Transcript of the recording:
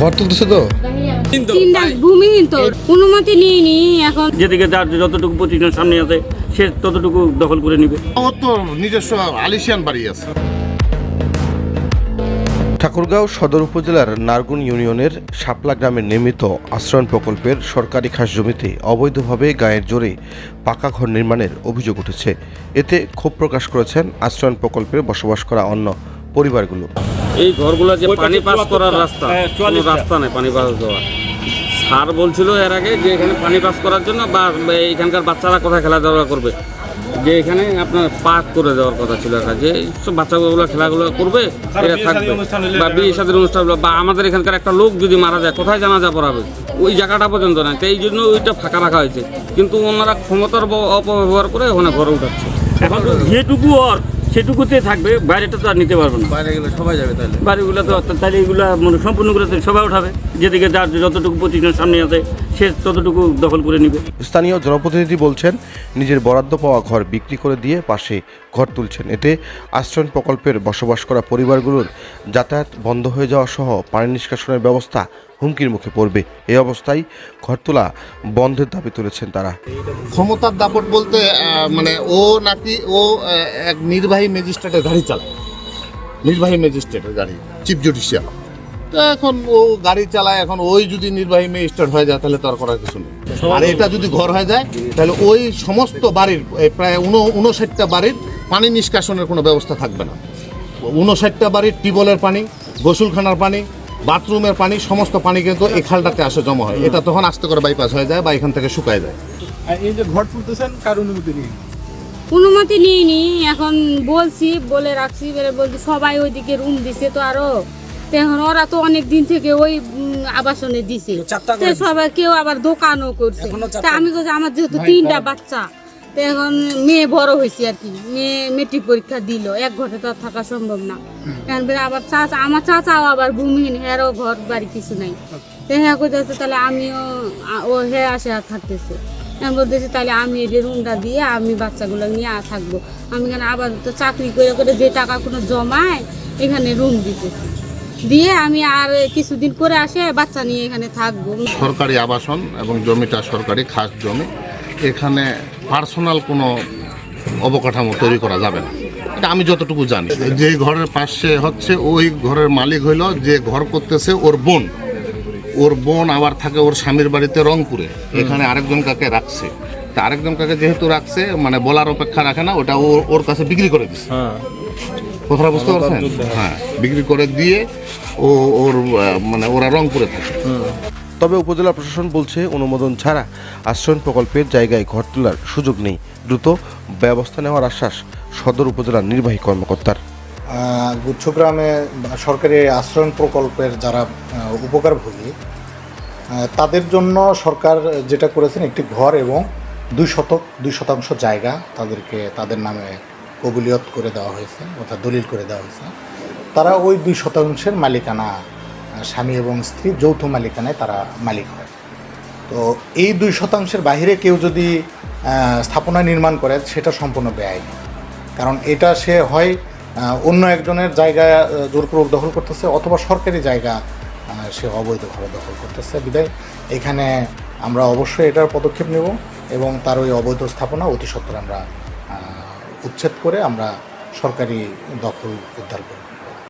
ঘর তুলতেছে তো? তিনটা ভূমিহীন তো অনুমতি নিইনি এখন। যেদিকে যার যতটুকু প্রতিষ্ঠান সামনে আছে সে ততটুকু দখল করে নিবে। ওর তো নিজস্ব আলিশিয়ান বাড়ি আছে। ঠাকুরগাঁও সদর উপজেলার নারগুন ইউনিয়নের শাপলা গ্রামে নির্মিত আশ্রয়ণ প্রকল্পের সরকারি খাস জমিতে অবৈধভাবে গায়ের জোরে পাকা ঘর নির্মাণের অভিযোগ উঠেছে। এতে ক্ষোভ প্রকাশ করেছেন আশ্রয়ণ প্রকল্পে বসবাস করা অন্য পরিবারগুলো। এই ঘরগুলো যে পানি পাস করার রাস্তা কোনো রাস্তা নেই পানি পাস দেওয়ার। স্যার বলছিল এর আগে যে এখানে পানি পাস করার জন্য বা এখানকার বাচ্চারা কোথায় খেলাধুলা করবে। যে এখানে আপনার পার্ক করে দেওয়ার কথা ছিল একটা যে সব বাচ্চাগুলো খেলাগুলো করবে এরা থাকবে। বা বিয়ে সাদের অনুষ্ঠান বা আমাদের এখানকার একটা লোক যদি মারা যায় কোথায় জানা জানাজা পড়াবে? ওই জায়গাটা পর্যন্ত না তো এই জন্য ওইটা ফাঁকা রাখা হয়েছে। কিন্তু ওনারা ক্ষমতার অপব্যবহার করে ওখানে ঘরে উঠাচ্ছে। এখন যেটুকু ওর। সেটুকুতে থাকবে বাইরেটা তো আর নিতে পারবে না। বাইরে গেলে সবাই যাবে তাহলে। বাইরেগুলো তো তাহলে এগুলো মানে সম্পূর্ণগুলো তো সবাই উঠাবে। যেদিকে যার যতটুকু প্রতিষ্ঠান সামনে আছে সে ততটুকু দখল করে নিবে। স্থানীয় জনপ্রতিনিধি বলছেন নিজের বরাদ্দ পাওয়া ঘর বিক্রি করে দিয়ে পাশে ঘর তুলছেন। এতে আশ্রয়ণ প্রকল্পের বসবাস করা পরিবারগুলোর যাতায়াত বন্ধ হয়ে যাওয়া সহ পানি নিষ্কাশনের ব্যবস্থা হুমকির মুখে পড়বে। এই অবস্থায় ঘর তোলা বন্ধের দাবি তুলেছেন তারা। ক্ষমতার দাপট বলতে মানে ও নাকি ও এক নির্বাহী ম্যাজিস্ট্রেটের গাড়ি চালায়। নির্বাহী ম্যাজিস্ট্রেটের গাড়ি চিফ জুডিশিয়াল। এখন ও গাড়ি চালায় এখন ওই যদি নির্বাহী ম্যাজিস্ট্রেট হয়ে যায় তাহলে তার করার কিছু নেই। আর এটা যদি ঘর হয়ে যায় তাহলে ওই সমস্ত বাড়ির প্রায় উন উনষাটটা বাড়ির পানি নিষ্কাশনের কোনো ব্যবস্থা থাকবে না। উনষাটটা বাড়ির টিউবওয়েলের পানি গোসলখানার পানি বাথরুমের পানি সমস্ত পানি কিন্তু এই খালটাতে আসে জমা হয়। এটা তখন আস্তে করে বাইপাস হয়ে যায় বা এখান থেকে শুকায় যায়। এই যে ঘর তুলতেছেন কার অনুমতি নিয়ে? অনুমতি নিইনি এখন বলছি বলে রাখছি বলছি সবাই ওইদিকে রুম দিছে তো আরও। তো এখন ওরা তো অনেক দিন থেকে ওই আবাসনে দিছে। সবাই কেউ আবার দোকানও করছে। তা আমি বলছি আমার যেহেতু তিনটা বাচ্চা তো এখন মেয়ে বড় হয়েছে আর কি। মেয়ে মেট্রিক পরীক্ষা দিল। এক ঘরে তো আর থাকা সম্ভব না। এখন বের আবার চাচা আমার চাচাও আবার ভূমিহীন হেরও ঘর বাড়ি কিছু নাই। তো হ্যাঁ করতেছে তাহলে আমিও ও হ্যাঁ আসে আর থাকতেছে। আমি বলতেছি তাহলে আমি এই রুমটা দিয়ে আমি বাচ্চাগুলো নিয়ে আর থাকব। আমি এখানে আবার তো চাকরি করে করে যে টাকা কোনো জমায় এখানে রুম দিতেছি। দিয়ে আমি আর কিছুদিন করে আসে বাচ্চা নিয়ে এখানে থাকব। সরকারি আবাসন এবং জমিটা সরকারি খাস জমি। এখানে পার্সোনাল কোনো অবকাঠামো তৈরি করা যাবে না। এটা আমি যতটুকু জানি। যে ঘরের পাশে হচ্ছে ওই ঘরের মালিক হইল যে ঘর করতেছে ওর বোন। ওর বোন আবার থাকে ওর স্বামীর বাড়িতে রংপুরে। এখানে আরেকজন কাকে রাখছে। তা আরেকজন কাকে যেহেতু রাখছে মানে বলার অপেক্ষা রাখে না ওটা ওর ওর কাছে বিক্রি করে দিচ্ছে কথাটা বুঝতে পারছেন? হ্যাঁ। বিক্রি করে দিয়ে ও ওর মানে ওরা রংপুরে থাকে। তবে উপজেলা প্রশাসন বলছে অনুমোদন ছাড়া আশ্রয়ণ প্রকল্পের জায়গায় ঘর তোলার সুযোগ নেই। দ্রুত ব্যবস্থা নেওয়ার আশ্বাস সদর উপজেলার নির্বাহী কর্মকর্তার। গুচ্ছগ্রামে সরকারি আশ্রয়ণ প্রকল্পের যারা উপকারভোগী তাদের জন্য সরকার যেটা করেছেন একটি ঘর এবং দুই শতক দুই শতাংশ জায়গা তাদেরকে তাদের নামে কবুলিয়ত করে দেওয়া হয়েছে, অর্থাৎ দলিল করে দেওয়া হয়েছে। তারা ওই দুই শতাংশের মালিকানা, স্বামী এবং স্ত্রী যৌথ মালিকানায় তারা মালিক হয়। তো এই দুই শতাংশের বাইরে কেউ যদি স্থাপনা নির্মাণ করে, সেটা সম্পূর্ণ ব্যয়। কারণ এটা সে হয় অন্য একজনের জায়গা জোরপূর্বক দখল করতেছে, অথবা সরকারি জায়গা সে অবৈধভাবে দখল করতেছে। বিদায়, এখানে আমরা অবশ্যই এটার পদক্ষেপ নেব এবং তার ওই অবৈধ স্থাপনা অতি সত্বর আমরা উচ্ছেদ করে আমরা সরকারি দখল উদ্ধার করব।